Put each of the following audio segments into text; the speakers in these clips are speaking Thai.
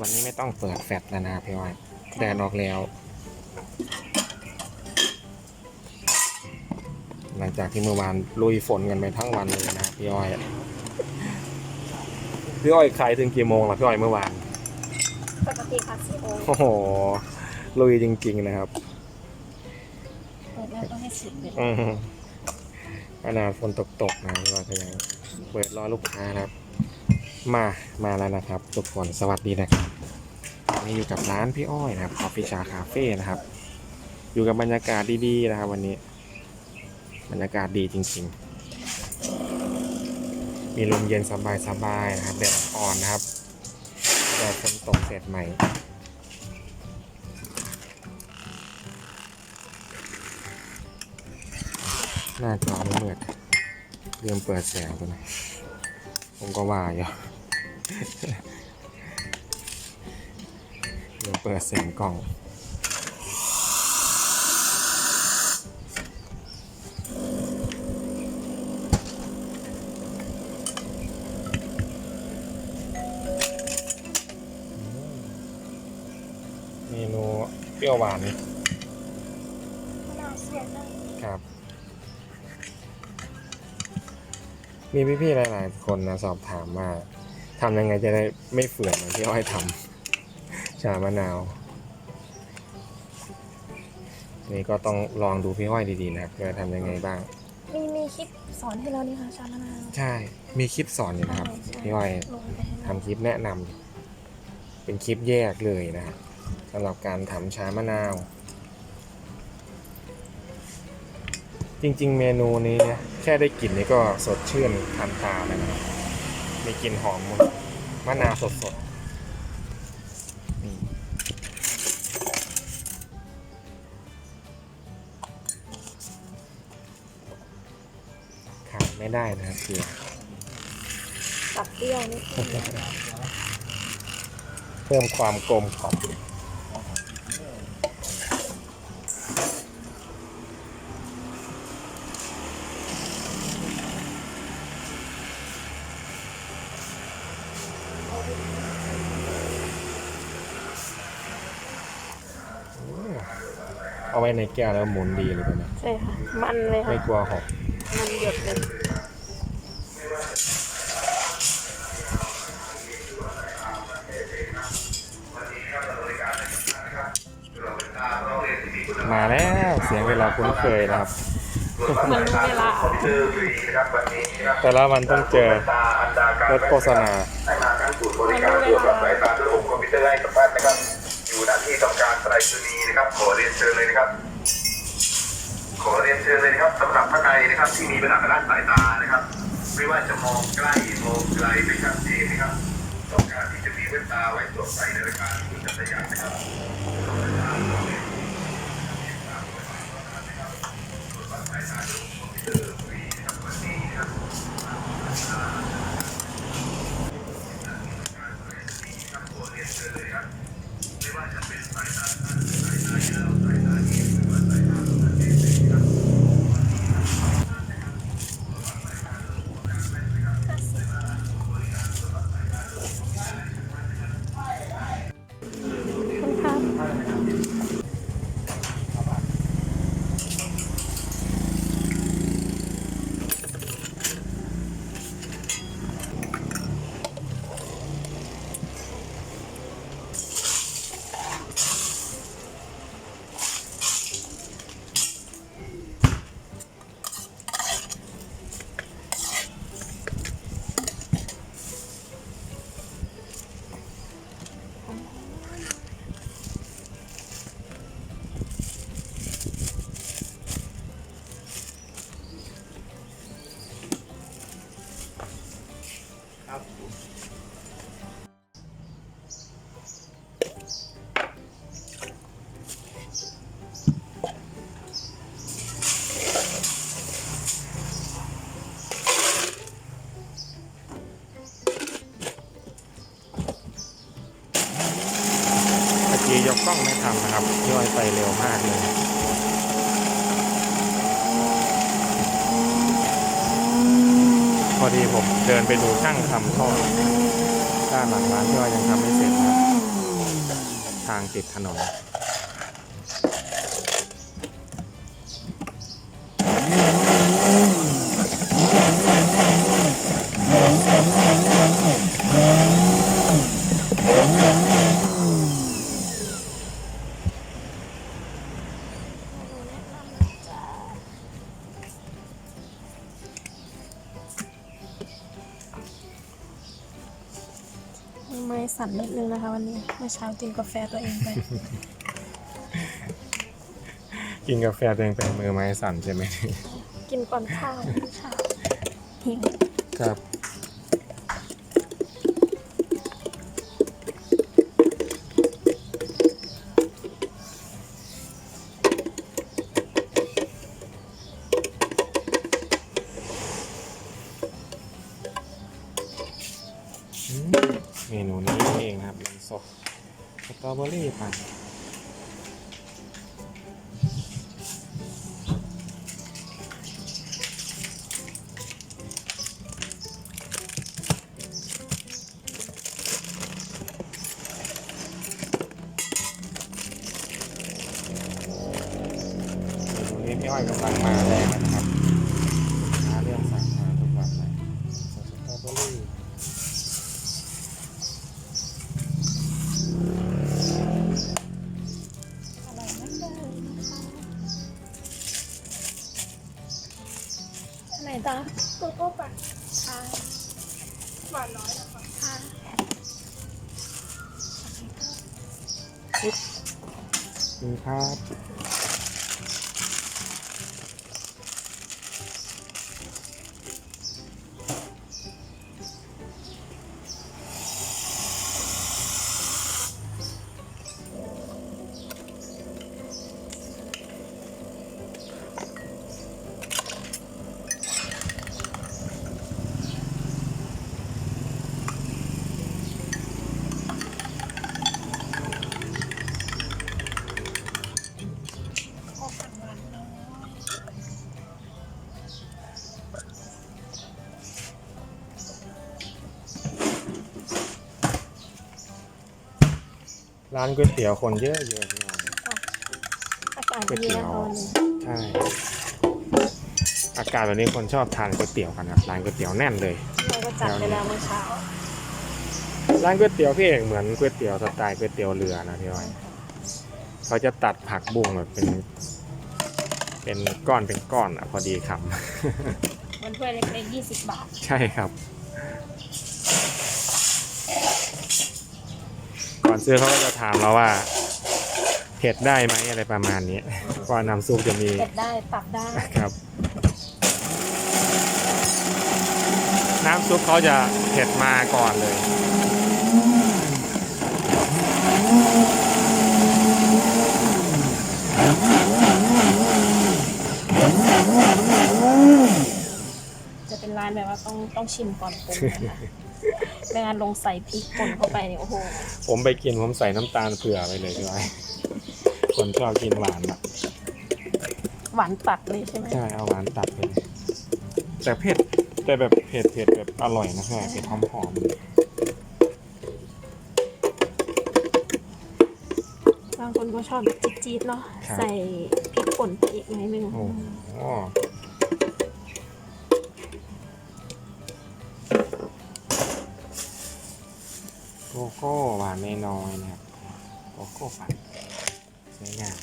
วันนี้ไม่ต้องเปิดแฟลชแล้วนะครับพี่อ้อยแดดออกแล้ว หลังจากที่เมื่อวานลุยฝนกันไปทั้งวันเลยนะครับพี่อ้อย พี่อ้อยขายถึงกี่โมงล่ะพี่อ้อยเมื่อวาน ปกติค่ะสี่โมงโอ้โห ลุยจริง ๆ นะครับ เปิดแล้วต้องให้สิบเลยอืมขนาดฝนตกๆนะพี่อ้อยก็ยังเปิดรอลูกค้านะครับ มามาแล้วนะครับ ทุกคนสวัสดีนะครับวันนี้อยู่กับร้านพี่อ้อยนะครับคอฟฟี่ชาคาเฟ่นะครับ อยู่กับบรรยากาศดีๆนะครับ วันนี้ บรรยากาศดีจริง ๆ มีลมเย็นสบายๆนะครับแดดอ่อนนะครับแดดฝนตกเสร็จใหม่หน้าจอไม่มืดลืมเปิดแสงไปหนผมก็ว่าอยู่ ลืมเปิดแสงกล่องเมนูเปรี้ยวหวานครับ มีพี่ๆหลายๆคนนะสอบถามว่า ทำยังไงจะได้ไม่เฟื่อนเหมือนที่อ้อยทำชามะนาว นี่ก็ต้องลองดูพี่อ้อยดีๆนะครับว่าทำยังไงบ้าง มีมีคลิปสอนให้เรานี่ค่ะชามะนาวใช่ มีคลิปสอนอยู่นะครับใช่พี่อ้อยลงไปให้เราทำคลิปแนะนำเป็นคลิปแยกเลยนะครับสำหรับการทำชามะนาว จริงๆ เมนูนี้เนี่ยแค่ได้กลิ่นนี่ก็สดชื่นทันตาแล้วนะครับ มีกลิ่นหอมมะนาวสดๆนี่ขาดไม่ได้นะครับเกลือตัดเปรี้ยวนิดนึงเพิ่มความกลมกล่อม เอาไว้ในแก้วแล้วหมุนดีเลยนะใช่ค่ะ มันเลยค่ะ ไม่กลัวหกมันหยดเลยมาแล้วเสียงเวลาคุ้นเคยนะครับ เหมันรู้เวลาแต่ละวันต้องเจอรถโฆษณา ษณีย์นะครับ ขอเรียนเชิญเลยนะครับ ขอเรียนเชิญเลยนะครับสำหรับท่านใดนะครับ ที่มีปัญหาด้านสายตานะครับ ไม่ว่าจะมองใกล้มองไกลไม่ชัดเจนนะครับต้องการที่จะมีแว่นตาไว้ตรวจใส่ในรายการที่จะสยามนะครับคุณ นะครับพี่อ้อยไปเร็วมากเลยพอดีผมเดินไปดูช่างทำท่อด้านหลังร้านพี่อ้อยยังทำไม่เสร็จนะครับ ทางติดถนน ไม่สั่นนิดนึงนะคะวันนี้เมื่อเช้ากินกาแฟตัวเองไป กินกาแฟตัวเองเป็นมือไม้สั่นใช่ไหม กินก่อนข้าวเมื่อเช้าหิวครับ สตรอเบอรี่ปั่น ไหนจ๊ะโกโก้ปักค่ะหวานน้อยนะคะค่ะนี่ครับ ร้านก๋วยเตี๋ยวคนเยอะเยอะพี่อ้อยอากาศดีนะคะวันนี้ใช่อากาศแบบนี้คนชอบทานก๋วยเตี๋ยวกันครับร้านก๋วยเตี๋ยวแน่นเลย เราก็จัดไปแล้วเมื่อเช้าร้านก๋วยเตี๋ยวพี่เอกเหมือนก๋วยเตี๋ยวสไตล์ก๋วยเตี๋ยวเรือนะพี่อ้อยเขาจะตัดผักบุ้งแบบเป็น เป็นก้อนเป็นก้อนอะพอดีคำ มันถ้วยเล็กๆยี่สิบบาท ใช่ครับ อนซื้อเขาก็จะถามเราว่าเผ็ดได้ไหมอะไรประมาณนี้เพราะน้ำซุปจะมีเผ็ดได้ตับได้ครับ น้ำซุปเขาจะเผ็ดมาก่อนเลย จะเป็น ร้านแบบว่าต้องต้องชิมก่อนปรุงนะคะไม่งั้นลงใส่พริกป่นเข้าไปเนี่ยโอ้โหผมไปกินผมใส่น้ำตาลเผื่อไปเลยพี่ไว้คนชอบกินหวานอะหวานตัดเลยใช่ไหมใช่เอาหวานตัดไปเลยแต่เผ็ดแต่แบบเผ็ดเผ็ดแบบอร่อยนะแค่เผ็ดหอมหอมบางคนก็ชอบแบบจี๊ดๆเนาะใส่พริกป่นไปอีกหน่อยนึงๆโอ้โห โกโก้หวานน้อยๆนะครับโกโก้ปั่นสวยงาม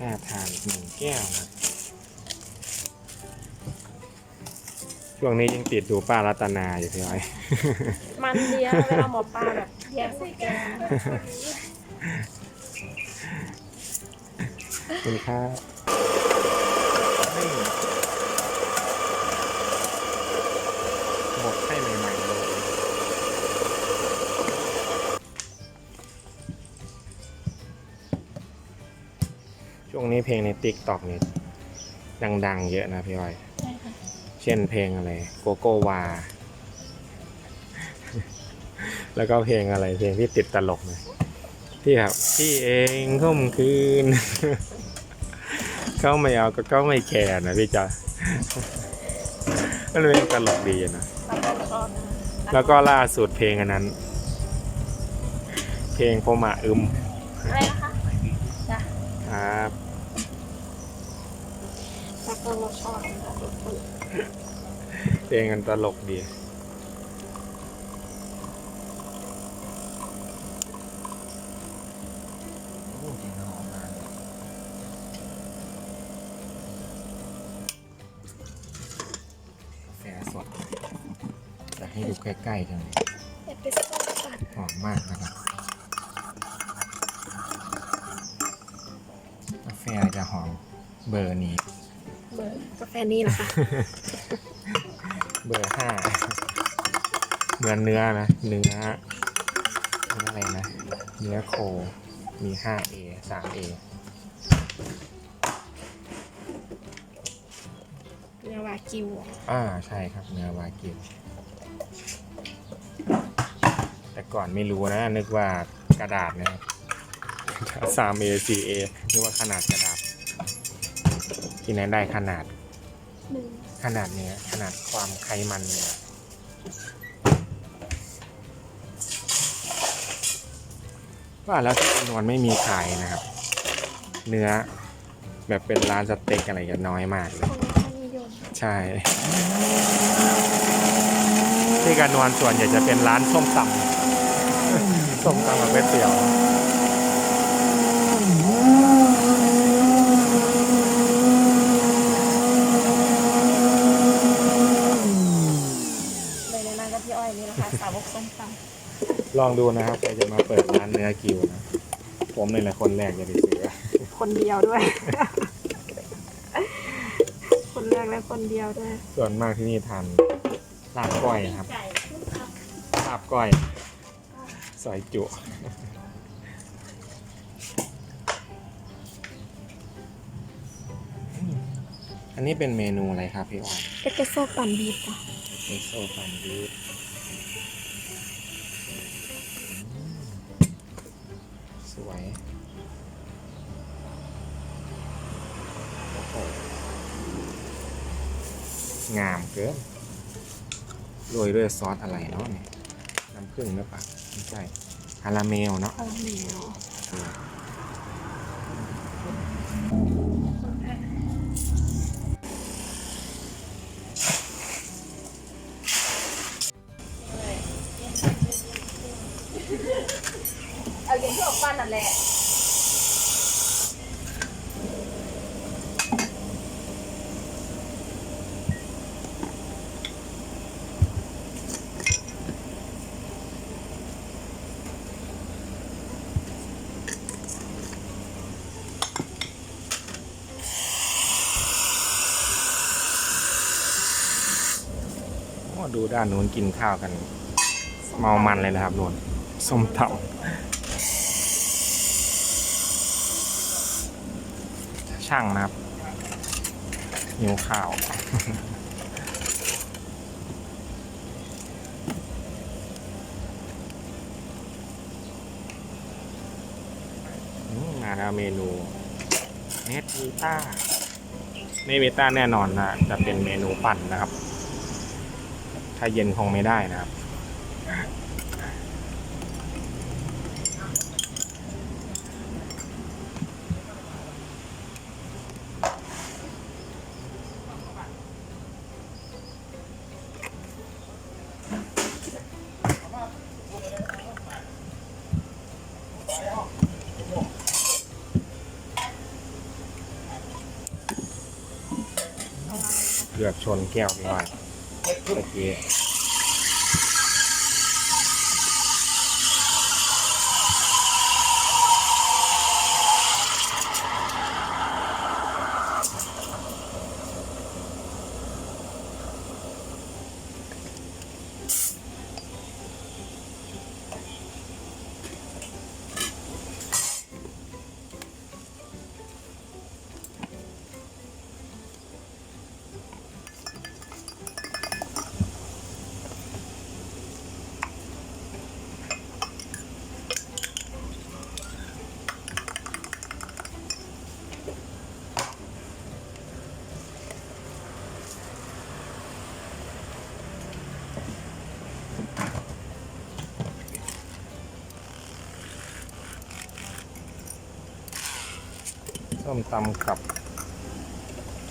น่าทานอีกหนึ่งแก้วนะช่วงนี้ยังติดดูป้ารัตนาอยู่พี่ไว้มันเดียวเวลาหมอปลาแบบแยกสีแกง ขอบคุณครับ เพลงในติ๊กต็อกนี่ดังๆ เยอะนะพี่อ้อย ใช่ค่ะ เช่นเพลงอะไรโกโกวา แล้วก็เพลงอะไรเพลงที่ติดตลกนะที่แบบพี่เองข่มคืน เขาไม่เอาก็เขาไม่แคร์นะพี่จ๊ะมันเป็นตลกดีนะเราก็ชอบนะ แล้วก็ล่าสุดเพลงอันนั้น เพลงโพมาอึมอะไรนะคะจ้ะครับ แล้วก็เราชอบ เพลงมันตลกดีโอ้จริงหอมมากเลยกาแฟสดจะให้ดูใกล้ๆจังเลยเอสเปรสโซ่ปั่นหอมมากนะครับกาแฟจะหอมเบอร์นี้ เบอร์กาแฟนี่แหละค่ะเบอร์ห้าเหมือนเนื้อนะ เนื้อเนื้ออะไรนะ เนื้อโค มี 5A 3A เนื้อวากิวอะอ่า ใช่ครับ เนื้อวากิว แต่ก่อนไม่รู้นะ นึกว่ากระดาษนะครับ 3A 4A นึกว่าขนาดกระดาษ ที่ไหนได้ขนาดหนึ่ง ขนาดเนี้ยขนาดความไขมันเนี่ยว่าแล้วที่จำนวนไม่มีขายนะครับ เนื้อแบบเป็นร้านสเต็กอะไรกันน้อยมากเลยคนไม่ค่อยนิยมใช่ที่กระนวนส่วนใหญ่จะเป็นร้านส้มตำส้มตำกับก๋วยเตี๋ยว เลยแนะนำกับพี่อ้อยนี่นะคะ สาวกส้มต ลองดูนะครับใครจะมาเปิดร้านเนื้อกิวนะ ผมเลยแหละคนแรกจะไปซื้อำคนเดียวด้วย คนแรกและคนเดียวด้วย ส่วนมากที่นี่ทานลาบก้อยนะครับไก่ลาบก้อยซอยจุอันนี้เป็นเมนูอะไรครับพี่อ้อยเอสเปรสโซ่ปั่นบีบจ้ะเอสโซฟันดูด งามเกินโรยด้วยซอสอะไรเนาะเนี่ยน้ำผึ้งหรือเปล่าไม่ใช่คาราเมลเนาะคาราเมลเออเอาอย่างที่ออกปั้นนั่นแหละ โอ้ ด้านนู้นกินข้าวกัน เมามันเลยนะครับนวลส้มตำช่างนะครับหิวข้าวมาแล้วเมนูเนตวีต้าเนตวีต้าแน่นอนนะจะเป็นเมนูปั่นนะครับ ถ้าเย็นคงไม่ได้นะครับ เกือบชนแก้วไปว่า เมื่อกี้ ส้มตำกับ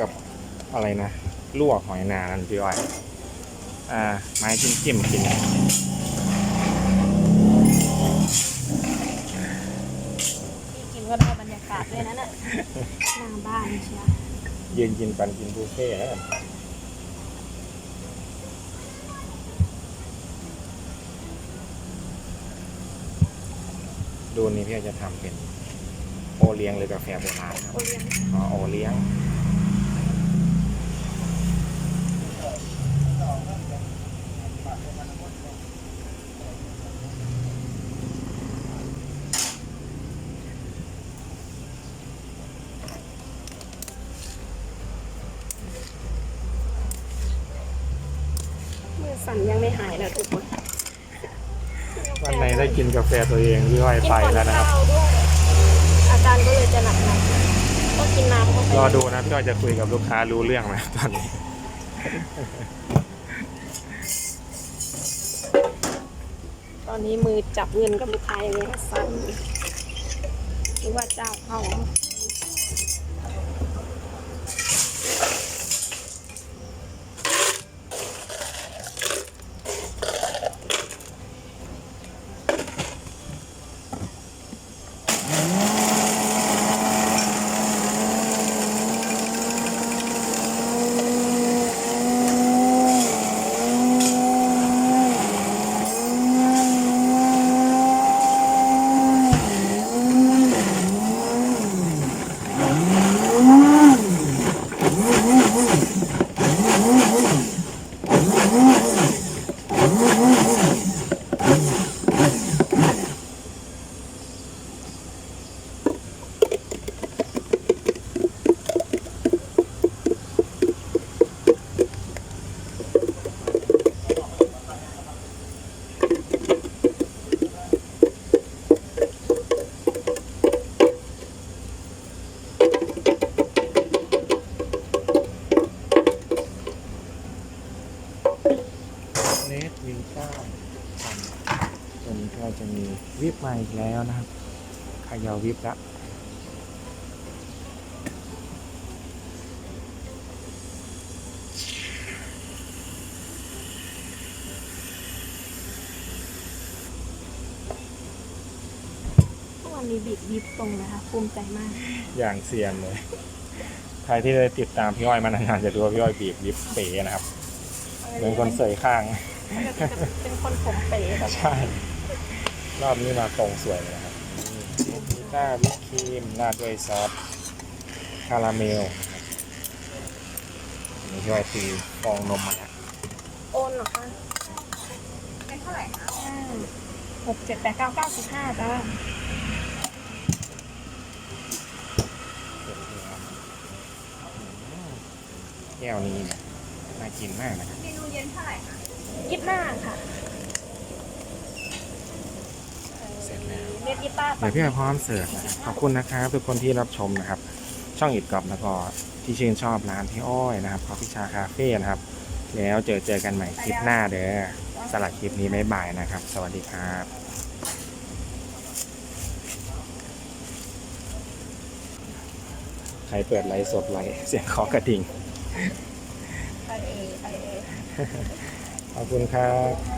กับอะไรนะลวกหอยนานั่นพี่อ้อยอ่าไม้จิ้มจิ้มกินพี่กินก็ได้บรรยากาศด้วยนะน่ะหน้าบ้านเชียวยืนกินปันกินบุฟเฟ่ต์แล้วกันดูนี่พี่อ้อยจะทำเป็นโอ เลี้ยงหรือกาแฟโบราณครับโอเลี้ยงอ๋อโอเลี้ยง มือสั่นยังไม่หายนะทุกคนวันไหนได้กินกาแฟตัวเองพี่อ้อยกินไปก่อนแล้วนะครับข้าวด้วย อาการก็เลยจะหนักหน่อยต้อง กินน้ำเข้าไปรอดูนะพี่อ้อยจะคุยกับลูกค้ารู้เรื่องไหมตอนนี้ ตอนนี้มือจับเงินกับลูกค้าอย่างเงี้ยสั่นหรือว่าเจ้าเข้า เลสวิลต้าตัวนี้ก็จะ มีวิปมาอีกแล้วนะครับเขยาวิปละทุกวันนี้บีบบีบตรงนะคะภูมิใจมาก อย่างเซียนเลย ใครที่ได้ติดตามพี่อ้อยมานานๆจะรู้ว่าพี่อ้อยบีบวิปเป๋นะครับเหมือนคนเสยข้าง เป็นคนผมเป๋แบบ ใช่ รอบนี้มาตรงสวยเลยนะครับนี่พิต้าวิปครีมราดด้วยซอสคาราเมลนะครับนี่พี่อ้อยตีฟองนมมาแล้วโอนเหรอคะเป็นเท่าไหร่คะหกเจ็ดแปดเก้าเก้าสิบห้าจ้าแก้วนี้เนี่ยน่ากินมากนะครับยี่สิบห้าค่ะ เสร็จแล้ว เรียกกีตาร์เดี๋ยวพี่อ้อยพร้อมเสิร์ฟนะครับขอบคุณนะครับ ทุกคนที่รับชมนะครับ ช่องอิดกรอบแล้วก็ที่ชื่นชอบร้านพี่อ้อยนะครับคอฟฟี่ชาคาเฟ่นะครับ แล้วเจอเจอกันใหม่คลิปหน้าเด้อสลัดคลิปนี้บ๊ายบายนะครับ สวัสดีครับใครเปิดไลฟ์สดไลฟ์เสียงเคอกระดิ่งไปเอไปเอขอบคุณครับ